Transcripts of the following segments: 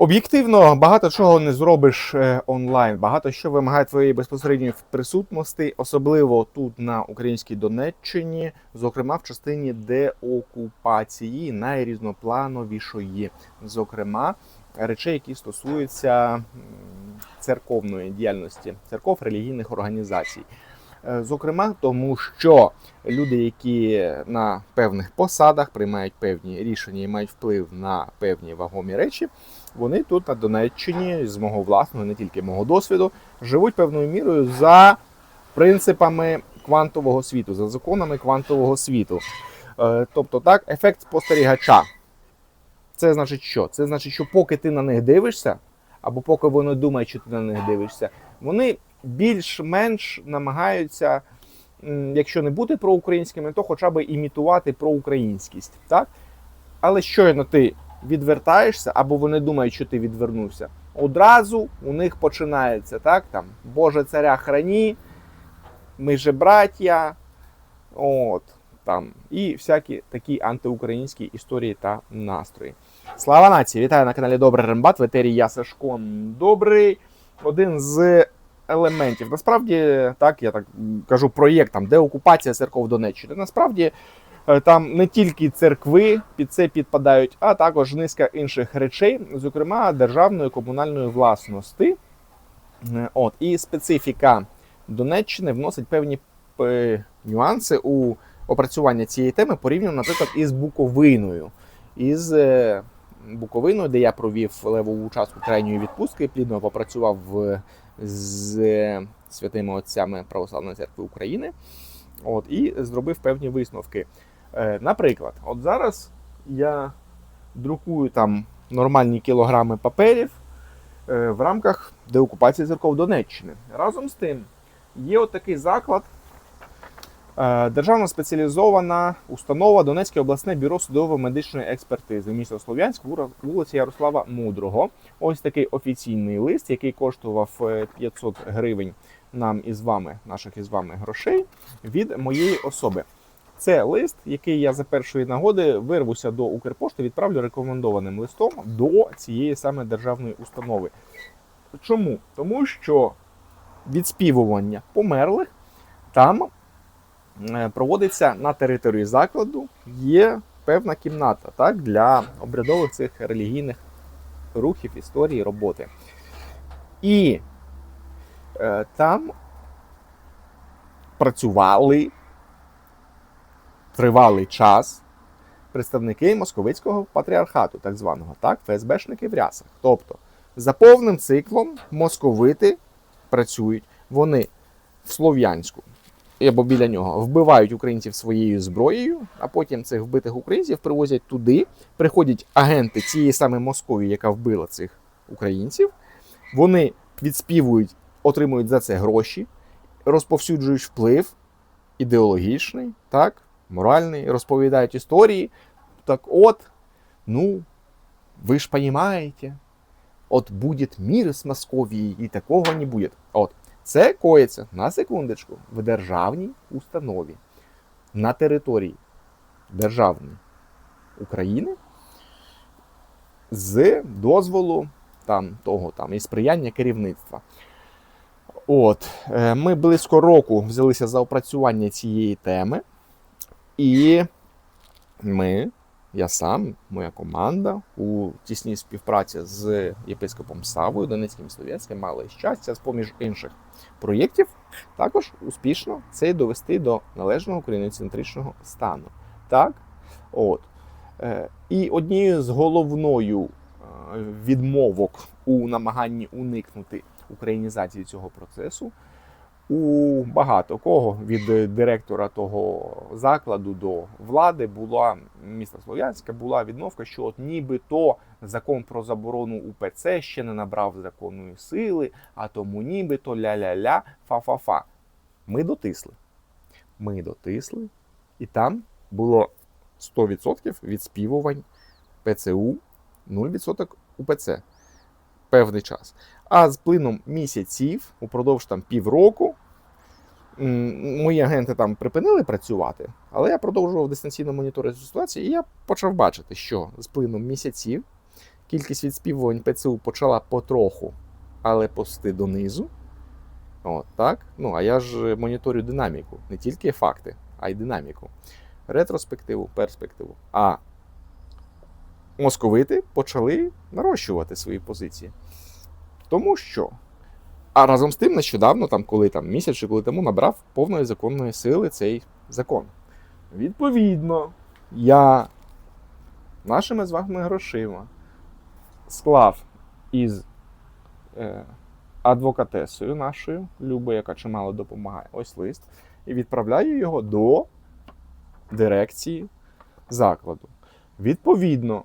Об'єктивно, багато чого не зробиш е, онлайн. Багато що вимагає твоєї безпосередньої присутності, особливо тут на українській Донеччині, зокрема в частині деокупації найрізноплановішої, зокрема речей, які стосуються церковної діяльності, церков релігійних організацій. Е, Зокрема, тому що люди, які на певних посадах приймають певні рішення і мають вплив на певні вагомі речі, вони тут на Донеччині, з мого власного, не тільки мого досвіду, живуть певною мірою за принципами квантового світу, за законами квантового світу. Е, Тобто, так, ефект спостерігача. Це значить що? Це значить, що поки ти на них дивишся, або поки вони думають, що ти на них дивишся, вони більш-менш намагаються, якщо не бути проукраїнськими, то хоча б імітувати проукраїнськість. Так? Але щойно ти відвертаєшся, або вони думають, що ти відвернувся, одразу у них починається так, там, Боже царя храні, ми же браття, от, там, і всякі такі антиукраїнські історії та настрої. Слава нації! Вітаю на каналі Добрий Рембат. В етері я Сашко Добрий. Один з елементів. Насправді, так, я так кажу, проєкт там, де окупація церков Донеччини. Насправді е, там не тільки церкви під це підпадають, а також низка інших речей, зокрема державної комунальної власності. Е, От, і специфіка Донеччини вносить певні е, нюанси у опрацювання цієї теми порівняно, наприклад, із Буковиною. Із Буковиною, де я провів левову частку крайньої відпустки, плідно попрацював з святими отцями Православної церкви України. От, і зробив певні висновки. Е, Наприклад, от зараз я друкую там нормальні кілограми паперів е, в рамках деокупації церков Донеччини. Разом з тим, є от такий заклад. Е, Державна спеціалізована установа Донецьке обласне бюро судово-медичної експертизи, місто Слов'янськ, вулиця Ярослава Мудрого. Ось такий офіційний лист, який коштував е, 500 гривень нам із вами, наших із вами грошей від моєї особи. Це лист, який я за першої нагоди вирвуся до Укрпошти, відправлю рекомендованим листом до цієї саме державної установи. Чому? Тому що відспівування померлих там е, проводиться на території закладу, є певна кімната так, для обрядових цих релігійних рухів, історії, роботи. І е, там працювали тривалий час представники московицького патріархату, так званого, так, ФСБшники в рясах. Тобто, за повним циклом московити працюють, вони в Слов'янську або біля нього вбивають українців своєю зброєю, а потім цих вбитих українців привозять туди, приходять агенти цієї саме Московії, яка вбила цих українців. Вони відспівують, отримують за це гроші, розповсюджують вплив ідеологічний, так, моральний, розповідають історії. Так от, ну, ви ж розумієте, от буде мир з Московією, і такого не буде. От. Це коїться на секундочку в державній установі на території державної України з дозволу там, того там, і сприяння керівництва. От, е, ми близько року взялися за опрацювання цієї теми, і ми, я сам, моя команда у тісній співпраці з єпископом Савою, Донецьким Слов'янським, мали щастя, з поміж інших проєктів, також успішно це довести до належного україноцентричного стану. Так? От. Е, І однією з головною е, відмовок у намаганні уникнути українізації цього процесу у багато кого від е, директора того закладу до влади була міста Слов'янська була відмовка, що от нібито закон про заборону УПЦ ще не набрав законної сили, а тому нібито ля-ля-ля, фа-фа-фа. Ми дотисли. Ми дотисли, і там було 100% відспівувань ПЦУ, 0% УПЦ певний час. А з плином місяців, упродовж там півроку, мої агенти там припинили працювати, але я продовжував дистанційно моніторити ситуацію, і я почав бачити, що з плином місяців кількість відспівувань ПЦУ почала потроху, але пости донизу. От, так? Ну, а я ж моніторю динаміку, не тільки факти, а й динаміку. Ретроспективу, перспективу. А московити почали нарощувати свої позиції. Тому що. А разом з тим, нещодавно, там, коли там місяць чи коли тому набрав повної законної сили цей закон. Відповідно, я нашими з вами грошима склав із е, адвокатесою нашою, Любою, яка чимало допомагає, ось лист, і відправляю його до дирекції закладу. Відповідно,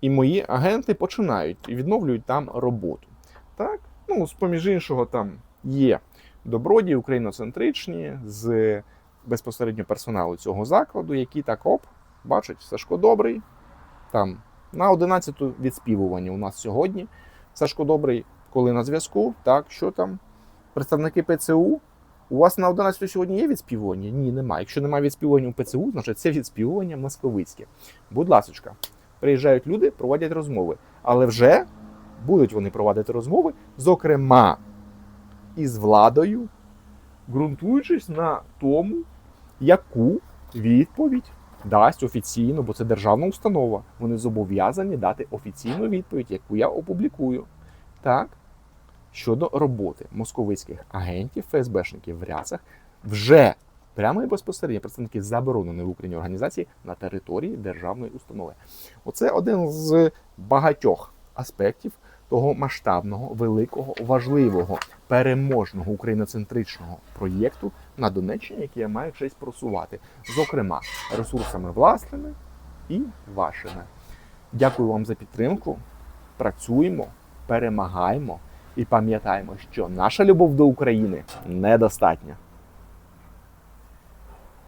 і мої агенти починають і відновлюють там роботу. Так? Ну, з поміж іншого, там є добродії, україноцентричні з безпосередньо персоналу цього закладу, які так оп, бачать, Сашко добрий. Там на 11 відспівування у нас сьогодні. Сашко добрий, коли на зв'язку, так, що там? Представники ПЦУ. У вас на 11 сьогодні є відспівування? Ні, немає. Якщо немає відспівування у ПЦУ, значить це відспівування московицьке. Будь ласочка, приїжджають люди, проводять розмови. Але вже будуть вони проводити розмови, зокрема, із владою, ґрунтуючись на тому, яку відповідь дасть офіційно, бо це державна установа. Вони зобов'язані дати офіційну відповідь, яку я опублікую. Так? Щодо роботи московицьких агентів, ФСБшників в рясах, вже прямо і безпосередньо представники забороненої в Україні організації на території державної установи. Оце один з багатьох аспектів того масштабного, великого, важливого, переможного україноцентричного проєкту на Донеччині, який я маю честь просувати, зокрема ресурсами власними і вашими. Дякую вам за підтримку. Працюємо, перемагаємо і пам'ятаємо, що наша любов до України недостатня.